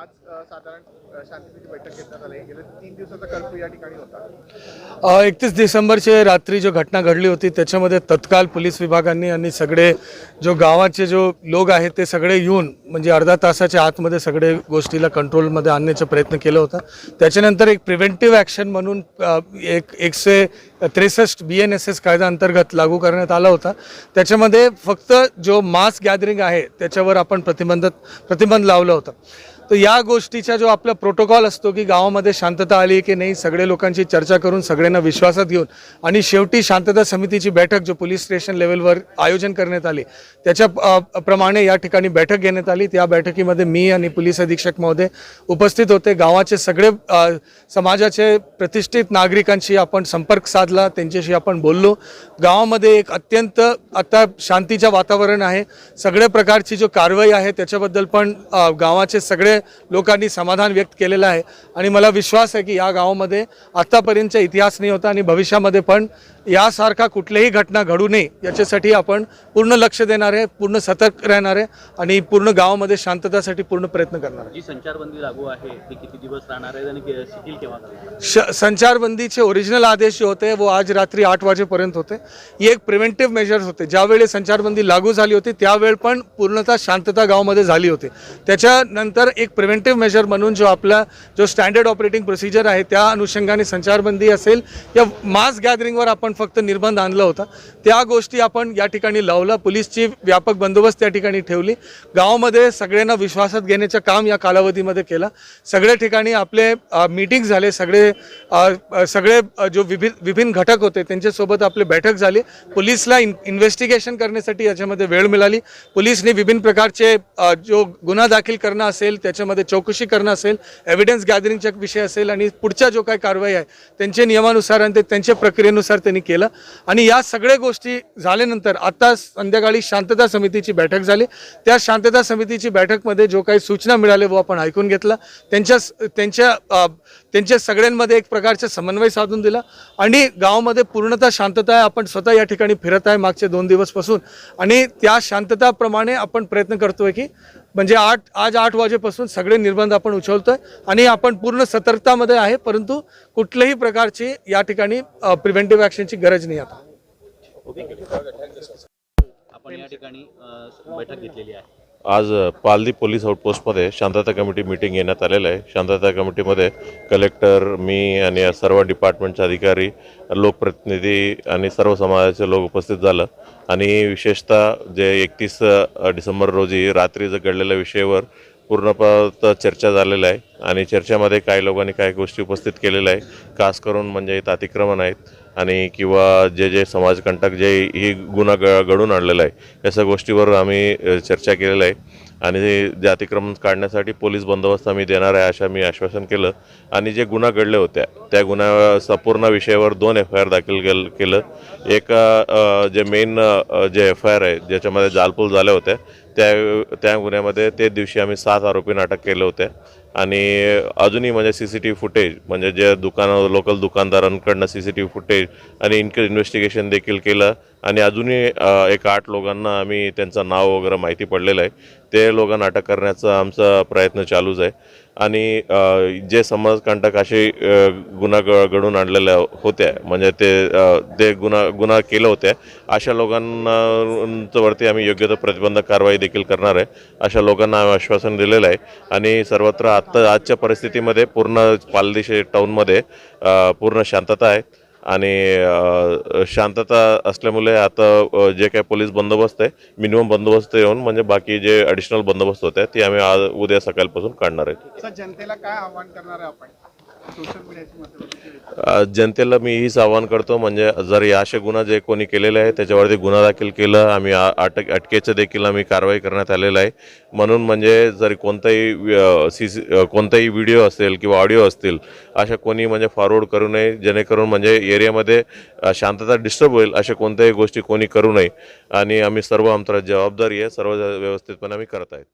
शांततेची बैठक घेण्यात आली गेल्या तीन दिवसाचा कर्फ्यू या ठिकाणी होता. एकतीस डिसेंबरचे रात्री जो घटना घडली होती त्याच्यामध्ये तत्काल पोलीस विभागांनी आणि सगळे जो गावाचे जो लोक आहेत ते सगळे येऊन म्हणजे अर्धा तासाच्या आतमध्ये सगळे गोष्टीला कंट्रोलमध्ये आणण्याचा प्रयत्न केला होता. त्याच्यानंतर एक प्रिव्हेंटिव्ह ॲक्शन म्हणून एक एकशे त्रेसष्ट बी एन एस एस कायदा अंतर्गत लागू करण्यात आला होता. त्याच्यामध्ये फक्त जो मास गॅदरिंग आहे त्याच्यावर आपण प्रतिबंध प्रतिबंध लावला होता. तर या गोष्टीचा जो आपला प्रोटोकॉल असतो की गावामध्ये शांतता आली की नाही सगळे लोकांची चर्चा करून सगळ्यांना विश्वासात घेऊन आणि शेवटी शांतता समितीची बैठक जो पोलीस स्टेशन लेवलवर आयोजन करण्यात आली त्याच्या प्रमाणे या ठिकाणी बैठक घेण्यात आली. त्या बैठकीमध्ये मी आणि पोलीस अधीक्षक महोदय उपस्थित होते. गावाचे सगळे समाजाचे प्रतिष्ठित नागरिकांशी आपण संपर्क साधला त्यांच्याशी आपण बोललो. गावामध्ये एक अत्यंत आता शांतीचं वातावरण आहे. सगळ्या प्रकारची जो कारवाई आहे त्याच्याबद्दल पण गावाचे सगळे लोकांनी समाधान व्यक्त केलेलं आहे. आणि मला विश्वास आहे की या गावामध्ये आत्तापर्यंतचा इतिहास नाही होता आणि भविष्यामध्ये पण यासारखा कुठल्याही घटना घडू नये याच्यासाठी आपण पूर्ण लक्ष देणार आहे पूर्ण सतर्क राहणार आहे आणि पूर्ण गावामध्ये शांततासाठी पूर्ण प्रयत्न करणार आहे. जी संचारबंदी लागू आहे ती किती दिवस राहणार आहे आणि के- शिथिल केव्हा करणार श संचारबंदीचे ओरिजिनल आदेश जे होते वो आज रात्री आठ वाजेपर्यंत होते. ही एक प्रिव्हेंटिव्ह मेजर्स होते. ज्यावेळी संचारबंदी लागू झाली होती त्यावेळ पण पूर्णतः शांतता गावामध्ये झाली होती. त्याच्यानंतर एक प्रिव्हेंटिव्ह मेजर म्हणून जो आपला जो स्टँडर्ड ऑपरेटिंग प्रोसिजर आहे त्या अनुषंगाने संचारबंदी असेल या मास गॅदरिंगवर आपण फक्त निर्बंध आणला होता. त्या गोष्टी आपण या ठिकाणी लावला पोलीसची व्यापक बंदोबस्त त्या ठिकाणी ठेवली. गावामध्ये सगळ्यांना विश्वासात घेण्याचं काम या कालावधीमध्ये केला. सगळ्या ठिकाणी आपले मीटिंग झाले. सगळे सगळे जो विभिन्न विभिन्न घटक होते त्यांच्यासोबत आपले बैठक झाली. पोलीसला इन इन्व्हेस्टिगेशन करण्यासाठी याच्यामध्ये वेळ मिळाली. पोलीसने विभिन्न प्रकारचे जो गुन्हा दाखल करणं असेल त्याच्यामध्ये चौकशी करणं असेल एव्हिडन्स गॅदरिंगचा विषय असेल आणि पुढच्या जो काही कारवाई आहे त्यांचे नियमानुसार आणि ते त्यांच्या प्रक्रियेनुसार त्यांनी केलं. आणि या सगळ्या गोष्टी झाल्यानंतर आता संध्याकाळी शांतता समितीची बैठक झाली. त्या शांतता समितीची बैठकमध्ये जो काही सूचना मिळाल्या व आपण ऐकून घेतला. त्यांच्या त्यांच्या त्यांच्या सगळ्यांमध्ये एक प्रकारचा समन्वय साधून दिला. आणि गावामध्ये पूर्णतः शांतता आहे. आपण स्वतः या ठिकाणी फिरत आहे मागचे दोन दिवसपासून. आणि त्या शांतताप्रमाणे आपण प्रयत्न करतोय की म्हणजे आठ आज आठ वाजेपासून सगळे निर्बंध आपण उचलतोय आणि आपण पूर्ण सतर्कतामध्ये आहे परंतु कुठल्याही प्रकारची या ठिकाणी प्रिव्हेंटिव्ह ॲक्शनची गरज नाही आता. आपण या ठिकाणी बैठक घेतलेली आहे. आज पालदी पोलीस आउटपोस्टमध्ये शांतता कमिटी मीटिंग घेण्यात आलेलं आहे. शांतता कमिटीमध्ये कलेक्टर मी आणि सर्व डिपार्टमेंटचे अधिकारी लोकप्रतिनिधी आणि सर्व समाजाचे लोक उपस्थित झालं. आणि विशेषतः जे एकतीस डिसेंबर रोजी रात्री जर घडलेल्या विषयावर पूर्णपणे चर्चा झालेला आहे आणि चर्चेमध्ये काही लोकांनी काही गोष्टी उपस्थित केलेल्या आहे खास करून म्हणजे इथं अतिक्रमण आहेत आणि किंवा जे जे समाजकंटक जे ही गुन्हा ग घडून आणलेला आहे या सगळ्या गोष्टीवर आम्ही चर्चा केलेलं आहे. आणि जे अतिक्रमण काढण्यासाठी पोलीस बंदोबस्त आम्ही देणार आहे अशा मी आश्वासन केलं. आणि जे गुन्हा घडले होत्या त्या गुन्हा संपूर्ण विषयावर दोन एफ आय आर दाखल केल केलं. एक जे मेन जे एफ आय आर आहे ज्याच्यामध्ये जालपूल झाल्या होत्या त्या त्या गुन्ह्यामध्ये ते दिवशी आम्ही सात आरोपींना अटक केले होते. आणि अजूनही म्हणजे C C T V footage म्हणजे जे दुकानं local दुकानदारांकडनं C C T V footage आणि इन्क इन्व्हेस्टिगेशन देखील केलं. आणि अजूनही एक आठ लोकांना आम्ही त्यांचं नाव वगैरे माहिती पडलेलं आहे. ते लोकांना अटक करण्याचा आमचा प्रयत्न चालूच आहे. आणि जे समाजकंटक असे गुन्हा ग घडून आणलेल्या होत्या म्हणजे ते ते गुन्हा गुन्हा केलं होत्या अशा लोकांनावरती आम्ही योग्य तो प्रतिबंधक कारवाई देखील करणार आहे अशा लोकांना आम्ही आश्वासन दिलेलं आहे. आणि सर्वत्र आत्ता आजच्या परिस्थितीमध्ये पूर्ण पालदेशी टाऊनमध्ये पूर्ण शांतता आहे. आणि शांतता असल्यामुळे आता जे काही पोलीस बंदोबस्त आहे मिनिमम बंदोबस्त येऊन म्हणजे बाकी जे ॲडिशनल बंदोबस्त होते ते आम्ही आज उद्या सकाळपासून काढणार आहे. जनतेला काय आव्हान करणार आहे आपण? जनतेला मी हीच आवाहन करतो म्हणजे जर या असे गुन्हा जे कोणी केलेले आहे त्याच्यावरती गुन्हा दाखल केलं आम्ही अटक अटकेचं देखील आम्ही कारवाई करण्यात आलेलं आहे. म्हणून म्हणजे जर कोणताही सी कोणताही व्हिडिओ असेल किंवा ऑडिओ असतील अशा कोणी म्हणजे फॉरवर्ड करू नये जेणेकरून म्हणजे एरियामध्ये शांतता डिस्टर्ब होईल अशा कोणत्याही गोष्टी कोणी करू नये. आणि आम्ही सर्व आमचा जबाबदारी आहे सर्व व्यवस्थितपणे आम्ही करत आहेत.